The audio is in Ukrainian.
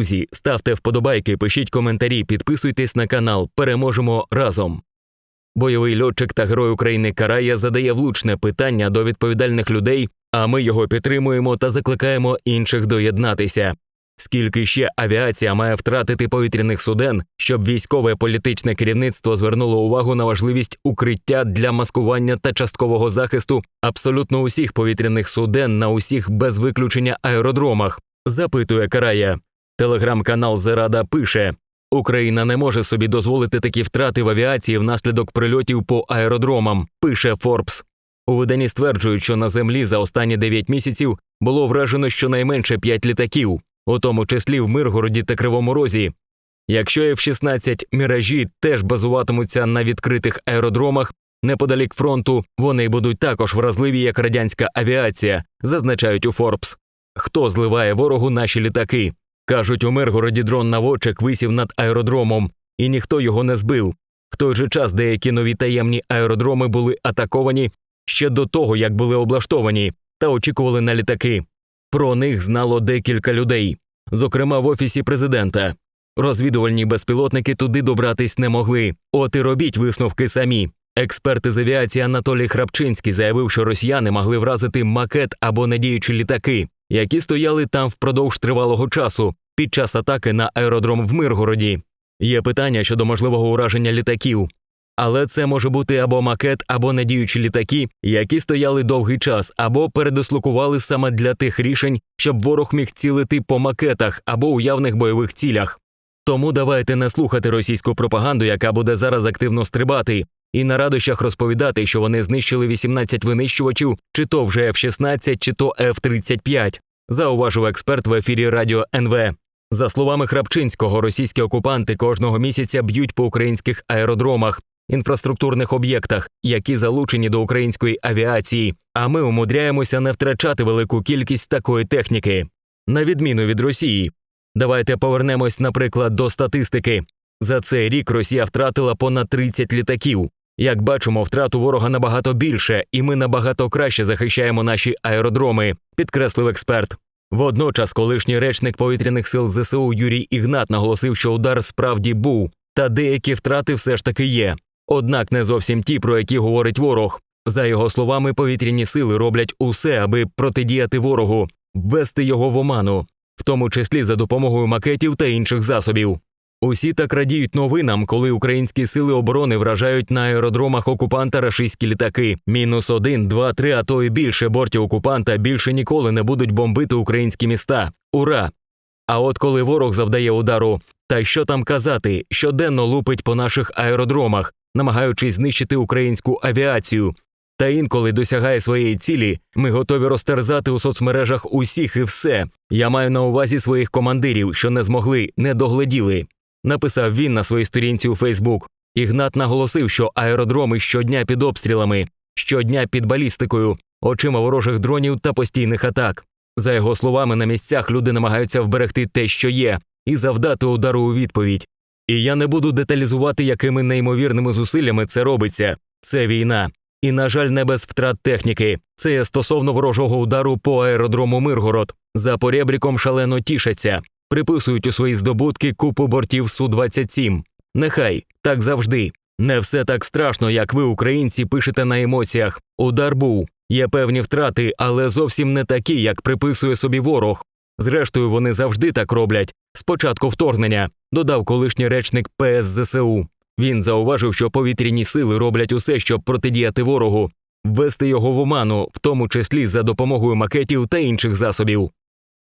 Друзі, ставте вподобайки, пишіть коментарі, підписуйтесь на канал. Переможемо разом. Бойовий льотчик та герой України Карая задає влучне питання до відповідальних людей, а ми його підтримуємо та закликаємо інших доєднатися. Скільки ще авіація має втратити повітряних суден, щоб військове політичне керівництво звернуло увагу на важливість укриття для маскування та часткового захисту абсолютно усіх повітряних суден на усіх без виключення аеродромах? Запитує Карая. Телеграм-канал Зерада пише: Україна не може собі дозволити такі втрати в авіації внаслідок прильотів по аеродромам. Пише Форбс. У виданні стверджують, що на землі за останні 9 місяців було вражено щонайменше 5 літаків, у тому числі в Миргороді та Кривому Розі. Якщо F-16 міражі теж базуватимуться на відкритих аеродромах неподалік фронту, вони будуть також вразливі, як радянська авіація, зазначають у Форбс. Хто зливає ворогу наші літаки? Кажуть, у Миргороді дрон наводчик висів над аеродромом, і ніхто його не збив. В той же час деякі нові таємні аеродроми були атаковані ще до того, як були облаштовані, та очікували на літаки. Про них знало декілька людей, зокрема в офісі президента. Розвідувальні безпілотники туди добратись не могли. От і робіть висновки самі. Експерт з авіації Анатолій Храпчинський заявив, що росіяни могли вразити макет або недіючі літаки, які стояли там впродовж тривалого часу під час атаки на аеродром в Миргороді. Є питання щодо можливого ураження літаків. Але це може бути або макет, або надіючі літаки, які стояли довгий час, або передислокували саме для тих рішень, щоб ворог міг цілити по макетах або уявних бойових цілях. Тому давайте не слухати російську пропаганду, яка буде зараз активно стрибати, і на радощах розповідати, що вони знищили 18 винищувачів, чи то вже F-16, чи то F-35, зауважив експерт в ефірі Радіо НВ. За словами Храпчинського, російські окупанти кожного місяця б'ють по українських аеродромах, інфраструктурних об'єктах, які залучені до української авіації, а ми умудряємося не втрачати велику кількість такої техніки, на відміну від Росії. Давайте повернемось, наприклад, до статистики. За цей рік Росія втратила понад 30 літаків. Як бачимо, втрату ворога набагато більше, і ми набагато краще захищаємо наші аеродроми, підкреслив експерт. Водночас, колишній речник повітряних сил ЗСУ Юрій Ігнат наголосив, що удар справді був, та деякі втрати все ж таки є. Однак не зовсім ті, про які говорить ворог. За його словами, повітряні сили роблять усе, аби протидіяти ворогу, ввести його в оману, в тому числі за допомогою макетів та інших засобів. Усі так радіють новинам, коли українські сили оборони вражають на аеродромах окупанта рашистські літаки. Мінус один, два, три, а то і більше бортів окупанта більше ніколи не будуть бомбити українські міста. Ура! А от коли ворог завдає удару, та що там казати, щоденно лупить по наших аеродромах, намагаючись знищити українську авіацію. Та інколи досягає своєї цілі, ми готові розтерзати у соцмережах усіх і все. Я маю на увазі своїх командирів, що не змогли, не догледіли. Написав він на своїй сторінці у Фейсбук. Ігнат наголосив, що аеродроми щодня під обстрілами, щодня під балістикою, очима ворожих дронів та постійних атак. За його словами, на місцях люди намагаються вберегти те, що є, і завдати удару у відповідь. І я не буду деталізувати, якими неймовірними зусиллями це робиться. Це війна. І, на жаль, не без втрат техніки. Це є стосовно ворожого удару по аеродрому Миргород. За поребріком шалено тішаться, приписують у свої здобутки купу бортів Су-27. Нехай так завжди. Не все так страшно, як ви, українці, пишете на емоціях. Удар був. Є певні втрати, але зовсім не такі, як приписує собі ворог. Зрештою, вони завжди так роблять. Спочатку вторгнення, додав колишній речник ПСЗСУ. Він зауважив, що повітряні сили роблять усе, щоб протидіяти ворогу, ввести його в оману, в тому числі за допомогою макетів та інших засобів.